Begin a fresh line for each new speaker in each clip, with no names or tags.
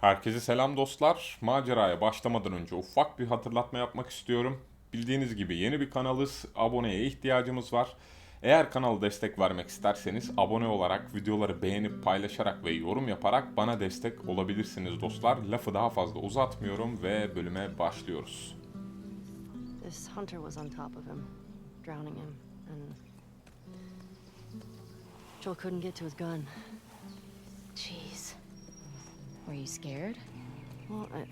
Herkese selam dostlar. Maceraya başlamadan önce ufak bir hatırlatma yapmak istiyorum. Bildiğiniz gibi yeni bir kanalız. Aboneye ihtiyacımız var. Eğer kanala destek vermek isterseniz abone olarak, videoları beğenip paylaşarak ve yorum yaparak bana destek olabilirsiniz dostlar. Lafı daha fazla uzatmıyorum ve bölüme başlıyoruz.
This hunter was on top of him, drowning him, and Joel couldn't get to his gun.
Jeez. Were you scared?
Well, I, I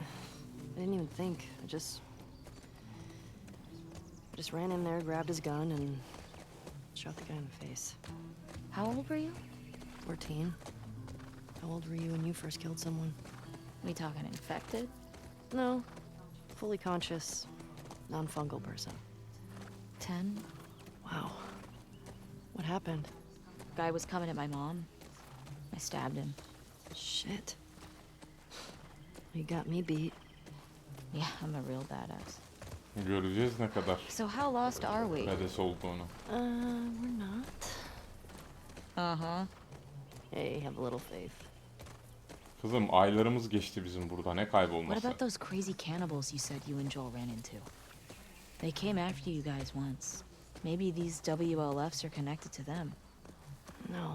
didn't even think. I just, I just ran in there, grabbed his gun, and shot the guy in the face.
How old were you?
Fourteen. How old were you when you first killed someone?
We talking infected?
No, fully conscious, non-fungal person.
Ten?
Wow. What happened?
Guy was coming at my mom. I stabbed him.
Shit. You got me beat.
Yeah, I'm a real badass.
Göreceğiz ne kadar
So how lost are we?
bedes olduğunu.
Uh, we're not.
Uh-huh.
Hey, have a little faith.
Kızım aylarımız geçti bizim burada ne
What
kaybolması.
about those crazy cannibals you said you and Joel ran into? They came after you guys once. Maybe these WLFs are connected to them.
No.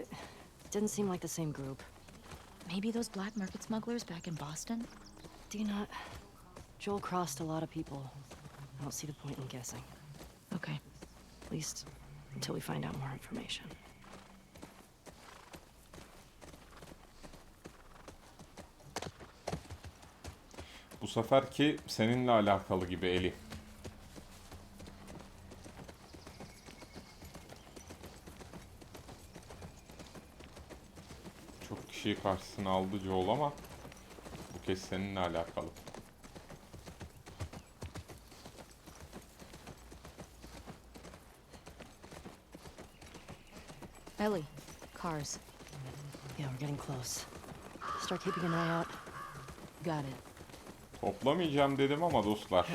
It didn't seem like the same group.
Maybe those black market smugglers back in Boston?
Do you not? Joel crossed a lot of people. I don't see the point in guessing.
Okay.
At least until we find out more information.
Bu seferki seninle alakalı gibi Eli. Kişiyi karşısına aldı Joel ama bu kez seninle alakalı.
Ellie, cars.
Yeah, we're getting close. Start keeping an eye out.
Got it.
Toplamayacağım dedim ama dostlar.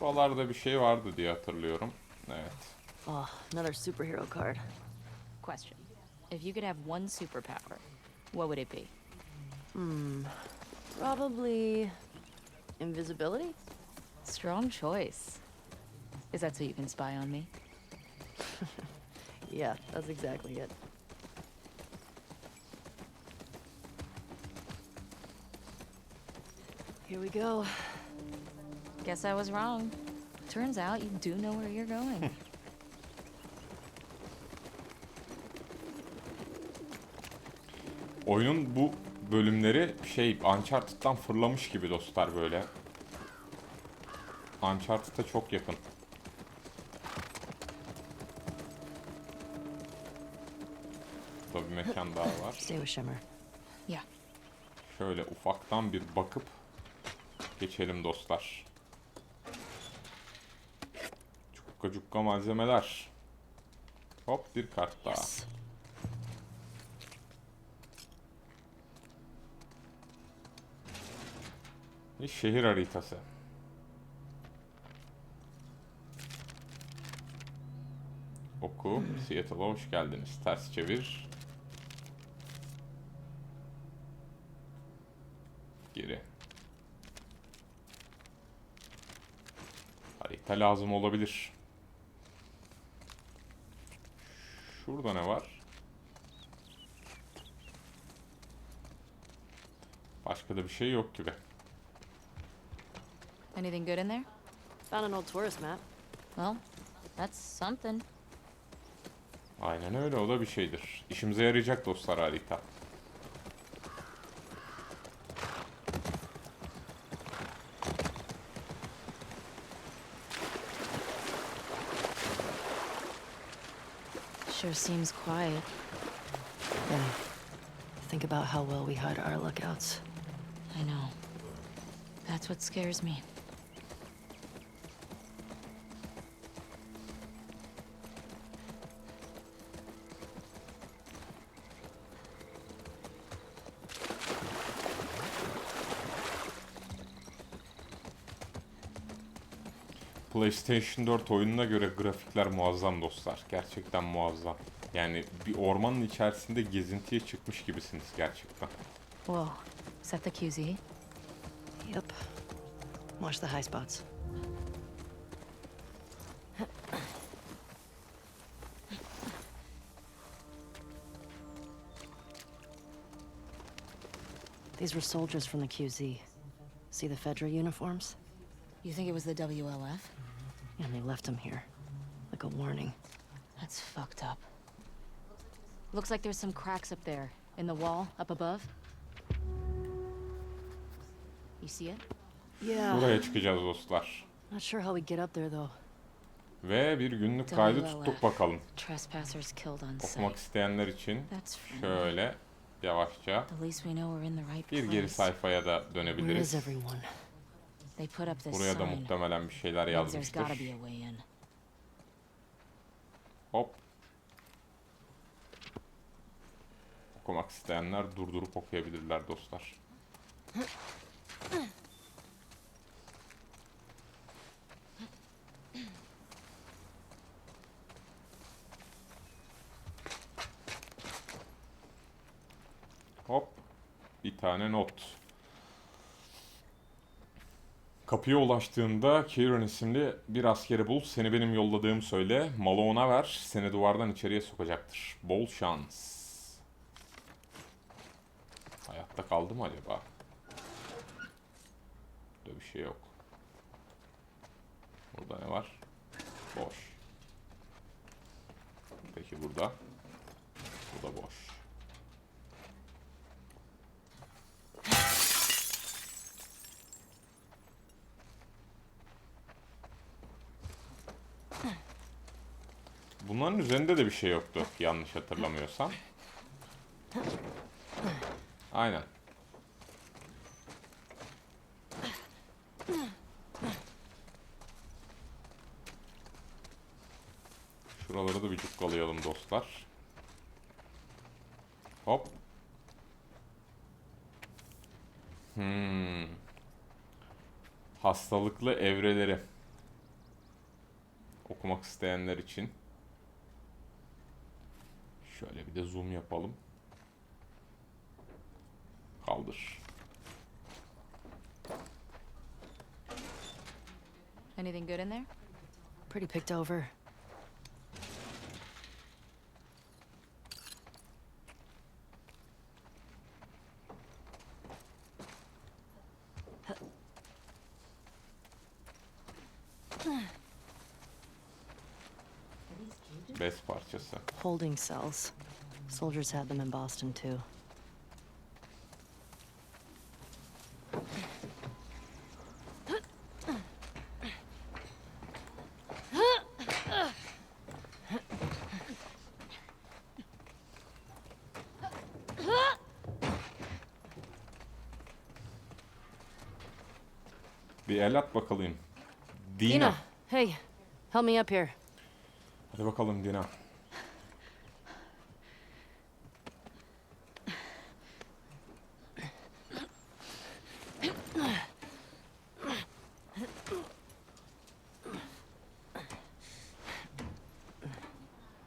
Buralarda bir şey vardı diye hatırlıyorum. Evet.
Oh, another superhero card.
Question. If you could have one superpower, what would it be?
Hmm. Probably invisibility?
Strong choice. Is that so you can spy on me?
Yeah, that's exactly it. Here we go.
Guess I was wrong. Turns out you do know where you're going.
Oyunun bu bölümleri şey Uncharted'dan fırlamış gibi dostlar böyle. Uncharted'a çok yakın. Burada bir mekan daha var.
Stay with Shimmer.
yeah.
Şöyle ufaktan bir bakıp geçelim dostlar. Cukka cukka malzemeler. Hop bir kart daha. Şehir haritası. Oku. Seattle'a hoş geldiniz. Ters çevir. Geri. Harita lazım olabilir. Şurada ne var? Başka da bir şey yok gibi.
Anything good in there?
Found an old tourist map.
Well, that's something.
Aynen öyle o da bir şeydir. İşimize yarayacak dostlar harita.
Sure seems quiet. Then think about how well we hide our lookouts.
I know. That's what scares me.
PlayStation 4 oyununa göre grafikler muazzam dostlar. Gerçekten muazzam. Yani bir ormanın içerisinde gezintiye çıkmış gibisiniz gerçekten.
Whoa. Is that the QZ?
Yep. Watch the high spots. These were soldiers from the QZ. See the Fedra uniforms?
You think it was the WLF?
And they left them here. Like a warning.
That's fucked up. Looks like there's some cracks up there. In the wall, up above. You see it?
Yeah.
Buraya çıkacağız dostlar.
Not sure how we get up there, though.
Ve bir günlük kaydı tuttuk bakalım.
Trespassers killed on
Okumak
site.
isteyenler için şöyle yavaşça
At least we know we're in the right
bir geri sayfaya da
Where is
dönebiliriz.
Everyone?
They put up this
Buraya da
sign.
muhtemelen bir şeyler
there's gotta
yazmıştır.
be a way in.
Hop. Okumak isteyenler durdurup okuyabilirler dostlar. Hop. Bir tane not. Kapıya ulaştığında Kieran isimli bir askeri bul. Seni benim yolladığım söyle. Malı ona ver. Seni duvardan içeriye sokacaktır. Bol şans. Hayatta kaldı mı acaba? Burada bir şey yok. Burada ne var? Boş. Peki burada? Bu da boş. Bunların üzerinde de bir şey yoktu yanlış hatırlamıyorsam. Aynen. Şuraları da bir cukkalayalım dostlar. Hop. Hmm. Hastalıklı evreleri. Okumak isteyenler için. Şöyle bir de zoom yapalım. Kaldır.
Anything good in there?
Pretty picked over.
Bez parçası.
Holding cells. Soldiers had them in Boston, too.
Bir el at bakalım. Dina.
Dina, hey, help me up here.
Hadi bakalım Dina.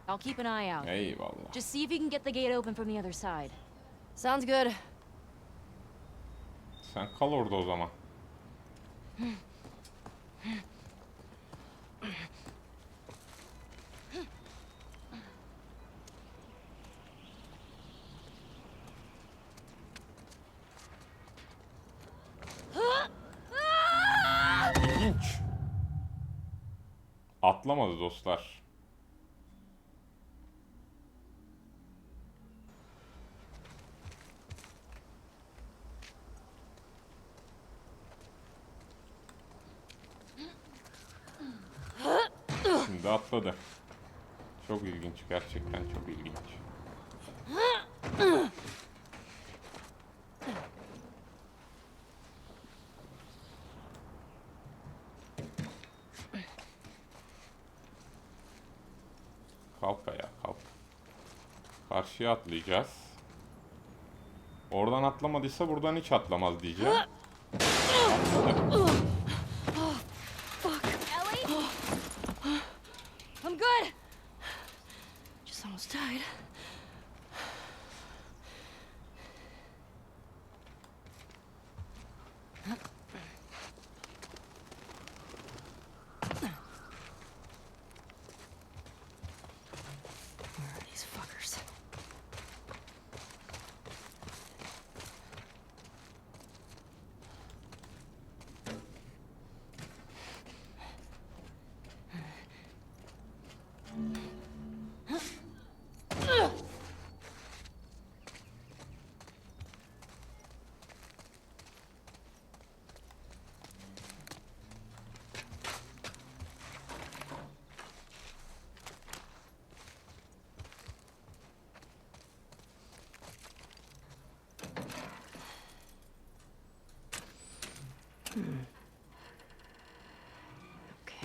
I'll keep an eye out.
Eyvallah.
Just see if you can get the gate open from the other side.
Sounds good.
Sen kal orada o zaman. İlginç. Atlamadı dostlar. Şimdi atladı. Çok ilginç gerçekten çok ilginç. Karşıya atlayacağız. Oradan atlamadıysa buradan hiç atlamaz diyeceğim. Atladı.
Ellie? I'm good!
Just almost died.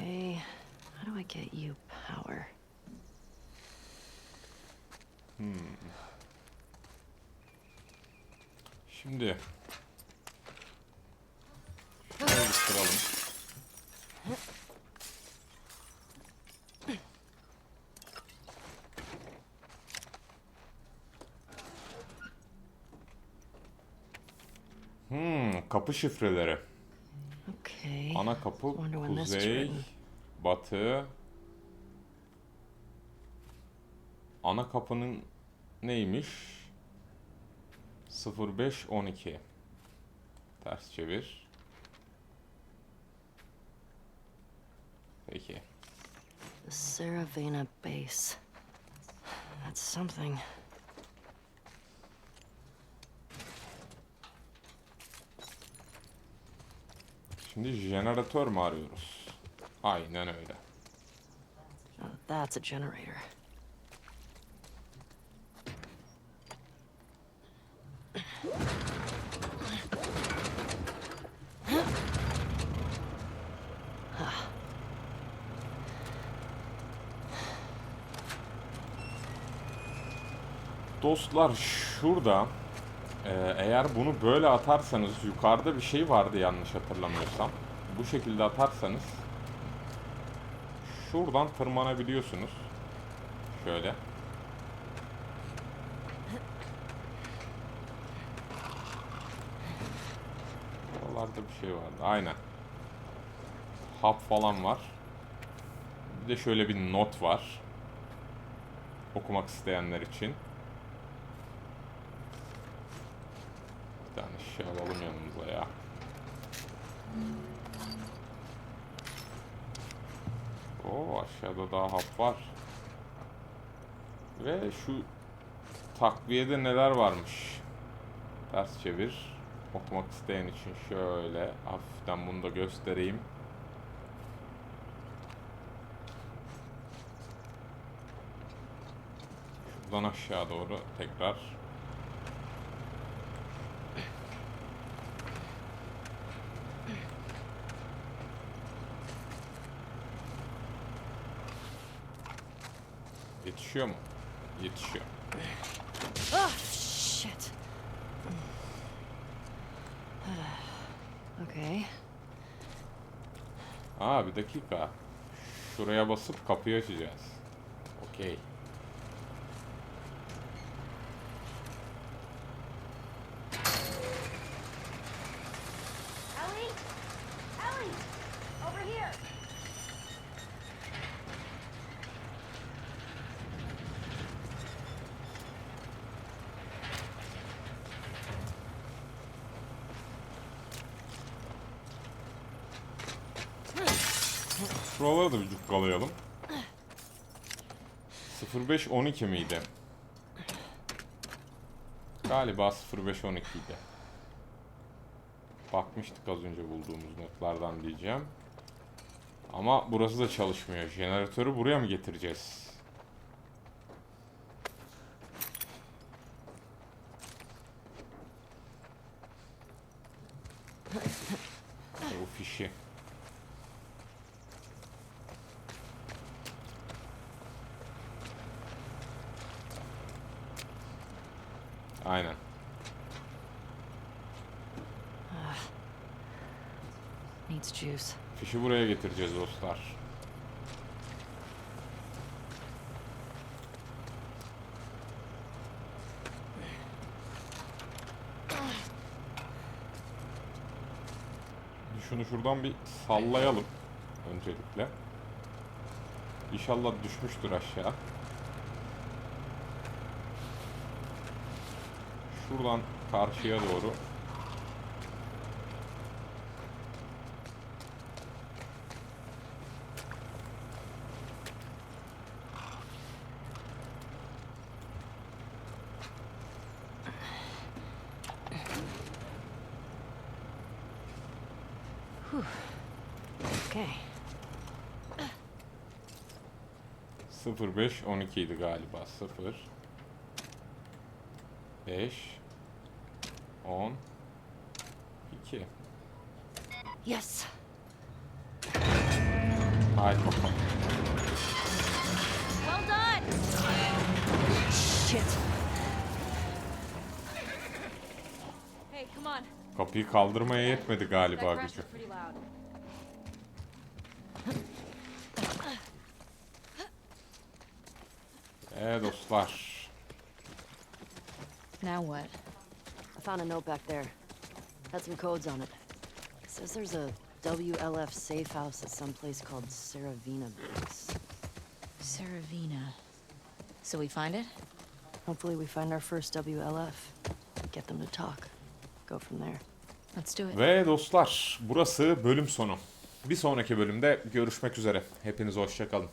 Okay, how do I get you power?
Şimdi şunu oluşturalım. Hmm, kapı şifreleri.
Okay.
Ana kapı kuzey. Batı. Ana kapının neymiş? 0512. Ters çevir. Peki.
The Saravena base. That's something.
Şimdi jeneratör mü arıyoruz? Aynen öyle.
That's a generator.
Dostlar şurada e, eğer bunu böyle atarsanız yukarıda bir şey vardı yanlış hatırlamıyorsam. Bu şekilde atarsanız şuradan tırmanabiliyorsunuz. Şöyle. Oralarda bir şey vardı. Aynen. Hap falan var. Bir de şöyle bir not var. Okumak isteyenler için. Bir tane şey alalım yanımıza ya. Oo aşağıda daha hap var. Ve şu takviyede neler varmış. Ters çevir. Okumak isteyen için şöyle hafiften bunu da göstereyim. Şuradan aşağı doğru tekrar Yetişiyor mu? Yetişiyor.
Oh, shit. okay.
Aa bir dakika. Şuraya basıp kapıyı açacağız. Okey.
Ellie? Ellie! Over here!
Şuraları da bir cukkalayalım. 0512 miydi? Galiba 0512 idi. Bakmıştık az önce bulduğumuz notlardan diyeceğim. Ama burası da çalışmıyor. Jeneratörü buraya mı getireceğiz? O fişi. Aynen.
Needs juice.
Fişi buraya getireceğiz dostlar. Şunu şuradan bir sallayalım öncelikle. İnşallah düşmüştür aşağı. Şuradan karşıya doğru
Okay.
05 12 idi galiba. 0 5 10 2
Yes.
Haydi bakalım.
Well done!
Shit.
Hey, come on.
Kapıyı kaldırmaya yetmedi galiba gücü. Ee dostlar.
Now what?
I found a note back there. Had some codes on it. It says there's a WLF safe house at some place called Saravina Base.
Saravina. So we find it?
Hopefully we find our first WLF. Get them to talk. Go from there.
Let's do it.
Ve dostlar burası bölüm sonu. Bir sonraki bölümde görüşmek üzere. Hepinize hoşçakalın.